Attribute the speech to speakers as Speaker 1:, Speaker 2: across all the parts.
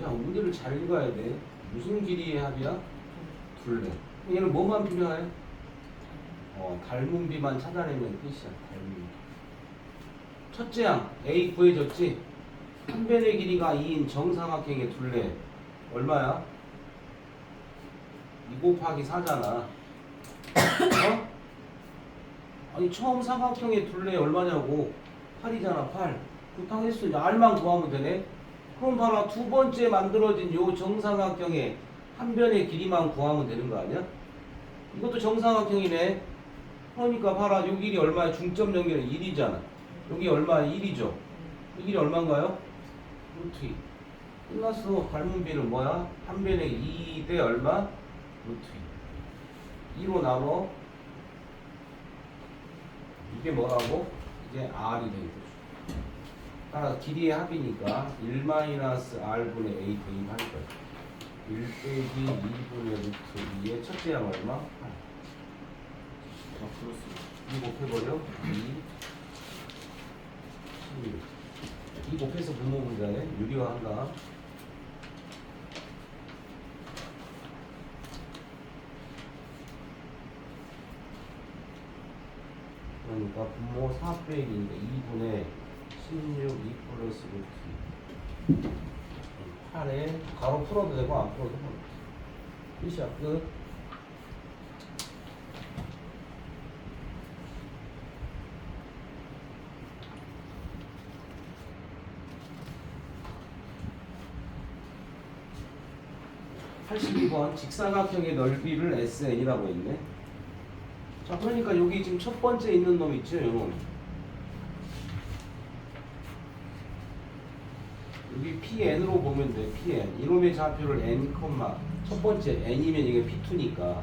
Speaker 1: 자, 문제를 잘 읽어야 돼. 무슨 길이의 합이야? 둘레. 얘는 뭐만 필요해? 어, 닮은 비만 찾아내면 끝이야. 닮은 비. 첫째 항 A 구해줬지? 한 변의 길이가 2인 정삼각형의 둘레 얼마야? 2 곱하기 4잖아. 어? 아니 처음 삼각형의 둘레 얼마냐고 8이잖아 8. 부탁했어. 이제 R만 구하면 되네. 그럼 봐라 두 번째 만들어진 요 정삼각형의 한 변의 길이만 구하면 되는 거 아니야? 이것도 정삼각형이네. 그러니까 봐라 요 길이 얼마야? 중점 연결은 1이잖아. 여기 얼마? 1이죠. 이 길이 얼마인가요? 루트 2. 끝났어. 닮은 비는 뭐야? 한 변에 2대 얼마? 루트 2. 2로 나눠. 이게 뭐라고? 이게 R이 되는 거죠. 따라서 길이의 합이니까 1-R분의 A 대입할 거예요. 1 빼기 2분의 루트 2의 첫째 항 얼마? 8.
Speaker 2: 다 풀었어요.
Speaker 1: 2 곱해버려 2 11 2 곱해서 분모 문제네 유리화 한다 그러니까 분모 4 빼기인데 2분의 16 2 플러스 루트 8에 가로 풀어도 되고 안 풀어도 되고 끝이야 끝 82번 직사각형의 넓이를 SN이라고 했네. 자, 그러니까 여기 지금 첫 번째 있는 놈 있죠, 요놈. PN으로 보면 돼, PN. 이놈의 좌표를 N, 첫 번째 N이면 이게 P2니까.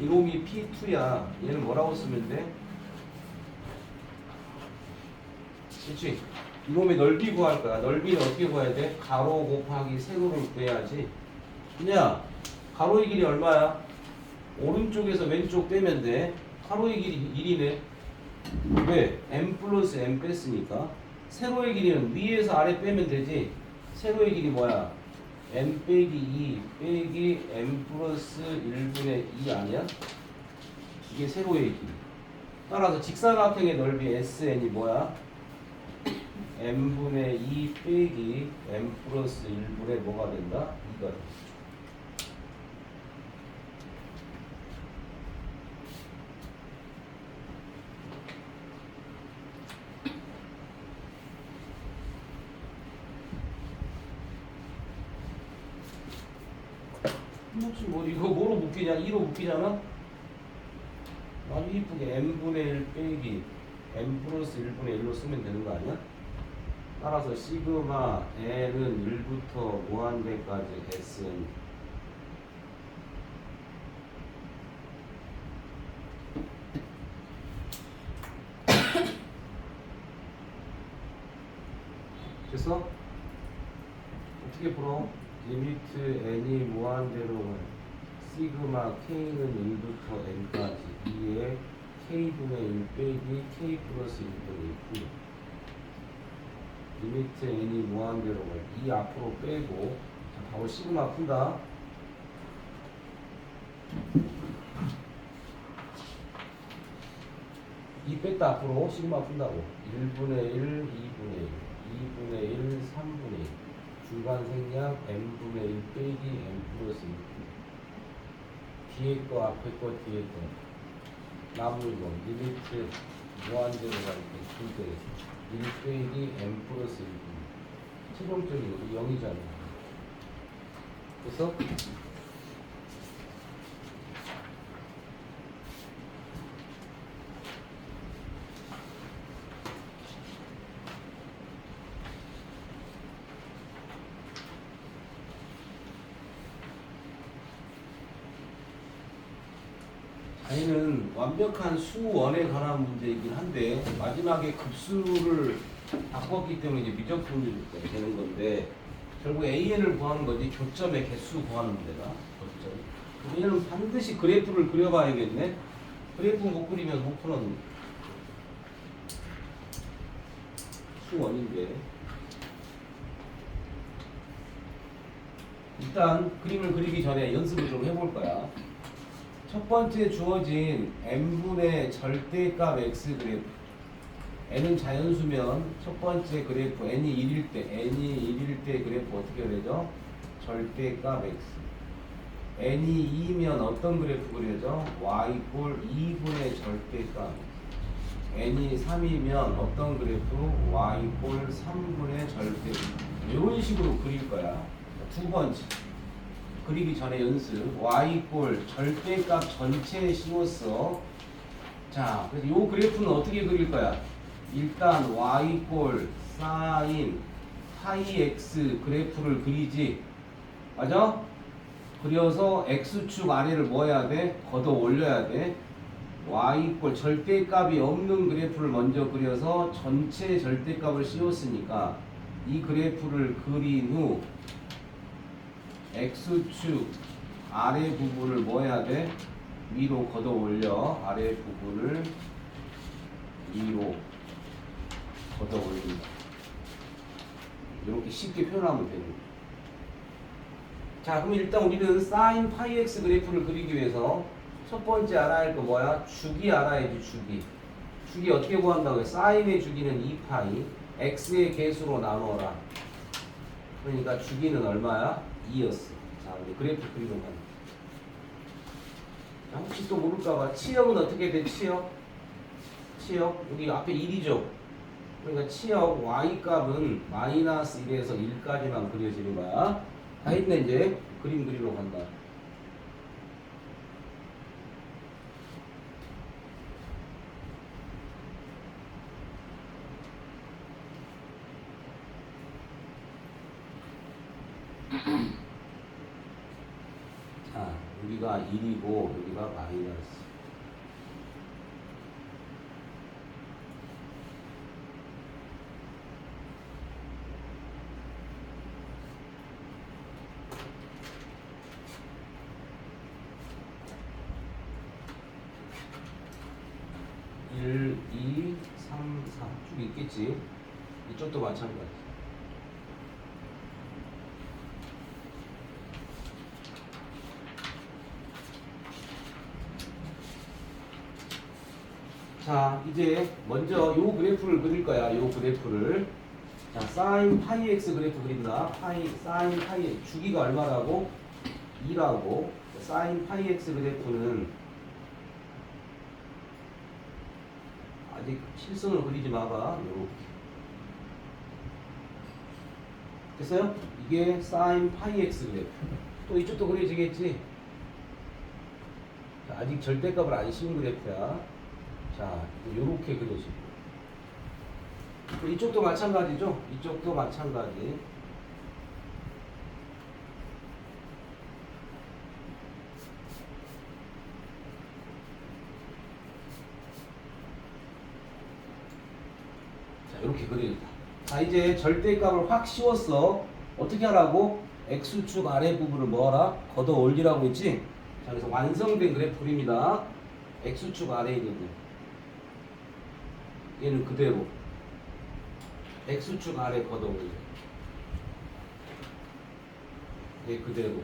Speaker 1: 이놈이 P2야. 얘는 뭐라고 쓰면 돼? 그렇지? 이놈의 넓이 구할 거야. 넓이는 어떻게 구해야 돼? 가로 곱하기 세로를 구해야지. 그냥 가로의 길이 얼마야? 오른쪽에서 왼쪽 빼면 돼. 가로의 길이 1이네. 왜? m 플러스 m 뺐으니까. 세로의 길이는 위에서 아래 빼면 되지. 세로의 길이 뭐야? m 빼기 2 빼기 m 플러스 1분의 2 아니야? 이게 세로의 길이. 따라서 직사각형의 넓이 SN이 뭐야? m분의 2 빼기 m 플러스 1분의 뭐가 된다? 2가 된다. 뭐 이거 뭐로 묶이냐? 2로 묶이잖아? 아주 이쁘게 m분의 1 빼기 m 플러스 1분의 1로 쓰면 되는 거 아니야? 따라서 시그마 L은 1부터 무한대까지 S는 됐어? 어떻게 풀어? 리미트 n이 무한대로 가. 시그마 k는 1부터 n까지 2에 k분의 1 빼기 k 플러스 1분의 1 리미트 n이 무한대로 가. 이 앞으로 빼고 자, 바로 시그마 푼다. 이 뺐다 앞으로 시그마 푼다고 1분의 1, 2분의 1, 2분의 1, 3분의 1 중간 생략 n분의 1 빼기 n 플러스 1 뒤에 거 앞에 거 뒤에 거거 리미트 무한대로 갈때 줄때 1 빼기 n 플러스 1 최종적인 거 0이잖아 그래서 아니는 완벽한 수원에 관한 문제이긴 한데 마지막에 급수를 바꿨기 때문에 이제 미적분이 되는 건데 결국 AN을 구하는 거지 교점의 개수 구하는 문제다. 교점. 얘는 반드시 그래프를 그려봐야겠네. 그래프 못 그리면 못 푸는 수원인데 일단 그림을 그리기 전에 연습을 좀 해볼 거야. 첫 번째 주어진 n분의 절대값 x 그래프. n은 자연수면 첫 번째 그래프 n이 1일 때 n이 1일 때 그래프 어떻게 되죠? 절대값 x. n이 2면 어떤 그래프 그려져? y 꼴 2분의 절대값. n이 3이면 어떤 그래프? y 꼴 3분의 절대값. 이런 식으로 그릴 거야. 두 번째. 그리기 전에 연습. y 꼴 절대값 전체에 씌웠어. 자, 그래서 요 그래프는 어떻게 그릴 거야? 일단 y 꼴 사인 파이 x 그래프를 그리지. 맞아? 그려서 x축 아래를 뭐 해야 돼? 걷어 올려야 돼. y 꼴 절대값이 없는 그래프를 먼저 그려서 전체 절대값을 씌웠으니까 이 그래프를 그린 후 x축 아래 부분을 뭐 해야 돼? 위로 걷어 올려 아래 부분을 위로 걷어 올린다. 이렇게 쉽게 표현하면 거야. 자, 그럼 일단 우리는 사인 파이 x 그래프를 그리기 위해서 첫 번째 알아야 할 거 뭐야? 주기 알아야지, 주기. 주기 어떻게 구한다고 해? 사인의 주기는 2파이, x의 개수로 나누어라. 그러니까 주기는 얼마야? 2였어. 자, 우리 그래프 그리러 간다. 자, 혹시 또 모를까봐 치역은 어떻게 돼? 치역? 치역 여기 앞에 1이죠. 그러니까 치역 y 값은 마이너스 1에서 1까지만 그려지는 거야. 다 했네 이제 그림 그리러 간다. 자, 여기가 1이고 여기가 마이너스. 일, 이, 삼, 사. 쭉 있겠지. 이쪽도 마찬가지. 자, 이제 먼저 요 그래프를 그릴 거야. 요 그래프를. 자, 사인 파이 x 그래프 그린다. 파이 사인 파이. 주기가 얼마라고? 2라고. 사인 파이 x 그래프는 아직 실선을 그리지 마봐. 요렇게. 됐어요? 이게 사인 파이 x 그래프. 또 이쪽도 그려지겠지? 자, 아직 절대값을 안 씌운 그래프야. 자, 요렇게 그려지고. 또 이쪽도 마찬가지죠? 이쪽도 마찬가지. 자, 이렇게 그리겠다. 자, 이제 절대값을 확 씌웠어. 어떻게 하라고? x축 아래 부분을 뭐하라? 걷어 올리라고 했지? 자, 그래서 완성된 그래프입니다. x축 아래에 있는 거. 얘는 그대로 x축 아래 걷어 올려. 얘 그대로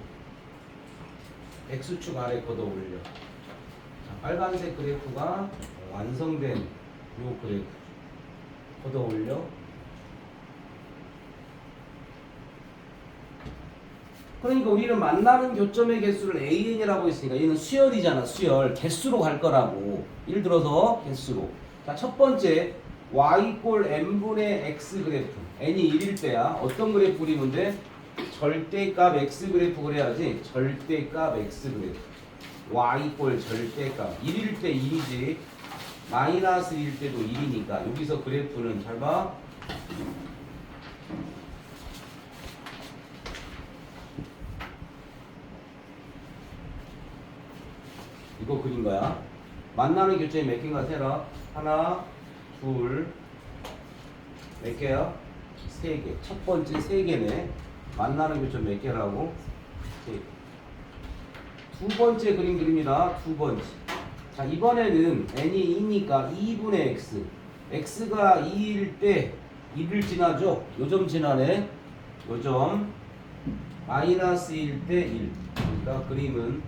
Speaker 1: x축 아래 걷어 올려. 자, 빨간색 그래프가 완성된 요 그래프. 걷어 올려. 그러니까 우리는 만나는 교점의 개수를 AN이라고 했으니까 얘는 수열이잖아 수열 개수로 갈 거라고 예를 들어서 개수로 자 첫 번째 y 꼴 n분의 x 그래프. n이 1일 때야. 어떤 그래프 그리면 돼? 절대값 x 그래프 그래야지 절대값 x 그래프. y 꼴 절대값. 1일 때 1이지. 마이너스 1일 때도 1이니까 여기서 그래프는 잘 봐. 이거 그린 거야. 만나는 교점이 몇 개인가 세라. 하나, 둘, 몇 개야? 세 개. 첫 번째 세 개네. 만나는 교점 몇 개라고? 세 개. 두 번째 그림 그립니다. 두 번째. 자, 이번에는 n이 2니까 2분의 x. x가 2일 때 2를 지나죠? 요점 지나네. 요점. 마이너스 1대 1. 그러니까 그림은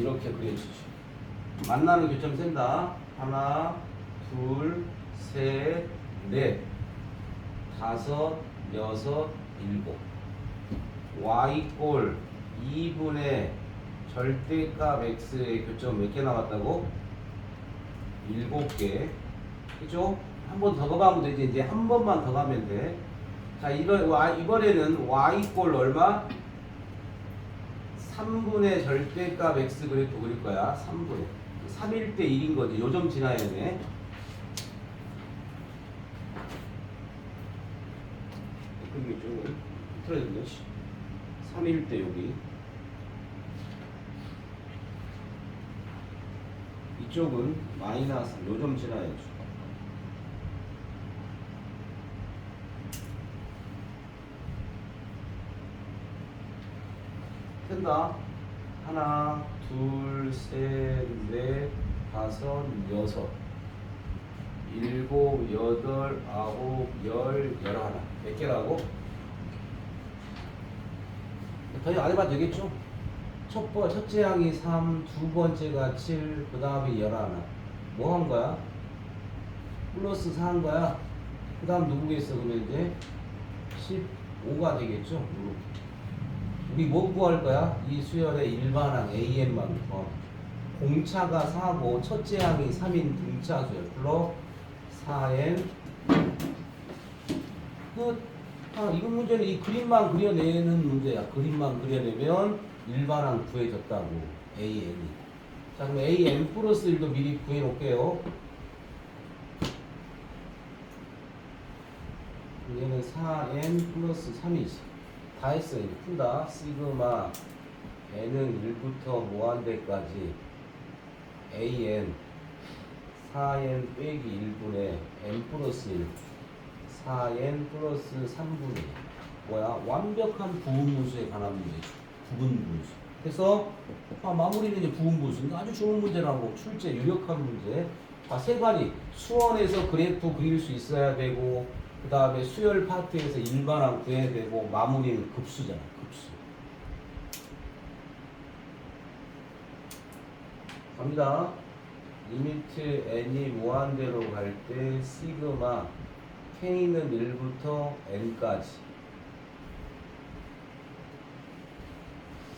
Speaker 1: 이렇게 그려주죠. 만나는 교점 센다. 하나, 둘, 셋, 넷, 다섯, 여섯, 일곱. y꼴 2분의 절대값 x의 교점 몇 개 나왔다고? 일곱 개. 그죠? 한 번 더 가면 되지. 이제 한 번만 더 가면 돼. 자, 이번, y, 이번에는 y꼴 얼마? 3분의 절대값 x 그래프 그릴 거야. 3분의. 3일 대 1인 거지. 요점 지나야 돼. 그게 좀 틀어졌네. 3일 대 여기. 이쪽은 마이너스 요점 지나야죠. 된다. 하나, 둘, 셋, 넷, 다섯, 여섯, 일곱, 여덟, 아홉, 열, 열하나. 몇 개라고? 더 이상 안 해봐도 되겠죠? 첫 번, 첫째 항이 3, 두 번째가 7, 그 다음에 11. 뭐한 거야? 플러스 4 한 거야. 그 다음 누구겠어, 그러면 이제? 15가 되겠죠? 이렇게. 우리 뭐 구할 거야? 이 수열의 일반항 AN만 구하 공차가 4고 첫째 항이 3인 등차 수열 불러 4N 끝. 아, 이건 문제는 이 그림만 그려내는 문제야. 그림만 그려내면 일반항 구해졌다고 AN이. 자 그럼 AN 플러스 1도 미리 구해놓을게요. 얘는 4n 플러스 3이지. 다 했어요. 이제 푼다. 시그마 n은 1부터 무한대까지 an 4n 빼기 1분의 n 플러스 1 4n 플러스 3분의 1 뭐야? 완벽한 부분분수에 관한 문제죠. 부분분수. 그래서 아, 마무리는 이제 부분분수. 아주 좋은 문제라고 출제 유력한 문제. 아, 세 가지 수원에서 그래프 그릴 수 있어야 되고 그 다음에 수열 파트에서 일반항 구해야 되고 마무리는 급수잖아 급수. 갑니다. 리미트 n이 무한대로 갈 때 시그마 k는 1부터 n까지.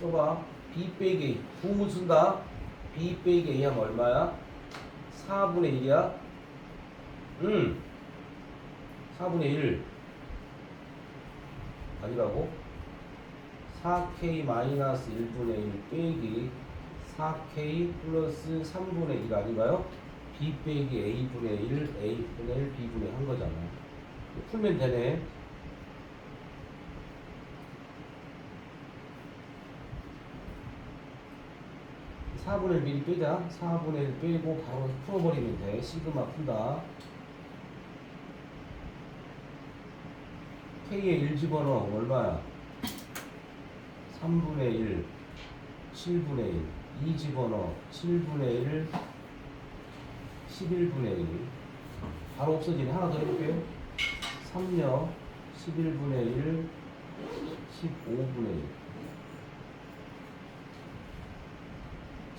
Speaker 1: 써봐. B 빼기 a. 부분 쓴다? B 빼기 a 하면 얼마야? 4분의 1이야? 응 4분의 1 아니라고? 4k 마이너스 1분의 1 빼기 4k 플러스 3분의 1 아닌가요? b 빼기 a분의 1, a분의 1, b분의 1한 거잖아. 풀면 되네. 사분의 1 미리 빼자. 4분의 1 빼고 바로 풀어버리면 돼. 시그마 푼다. K에 1 집어넣어. 얼마야? 3분의 1 7분의 1 2 집어넣어. 7분의 1 11분의 1 바로 없어지네. 하나 더 해볼게요. 3녀 11분의 1 15분의 1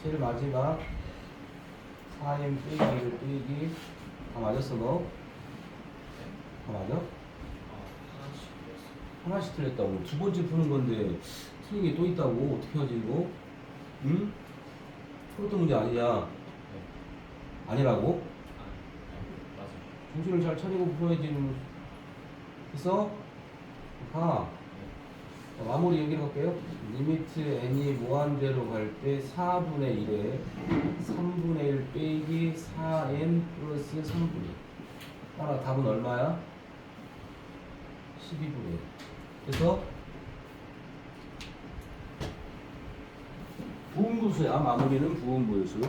Speaker 1: 제일 마지막. 4m 빼기 1 빼기. 다 맞았어 너? 다 맞아? 하나씩 틀렸다고. 두 번째 푸는 건데 틀린 게 또 있다고. 어떻게 하지 이거? 응? 풀었던 문제 아니냐? 아니라고? 정신을 잘 차리고 풀어야지 그래서. 가. 자, 마무리 여기로 갈게요. 리미트 n이 무한대로 갈 때 4분의 1에 3분의 1 빼기 4n 플러스 3분의 1 따라 답은 얼마야? 12분의 1 그래서 부분부수야 마무리는 부분부수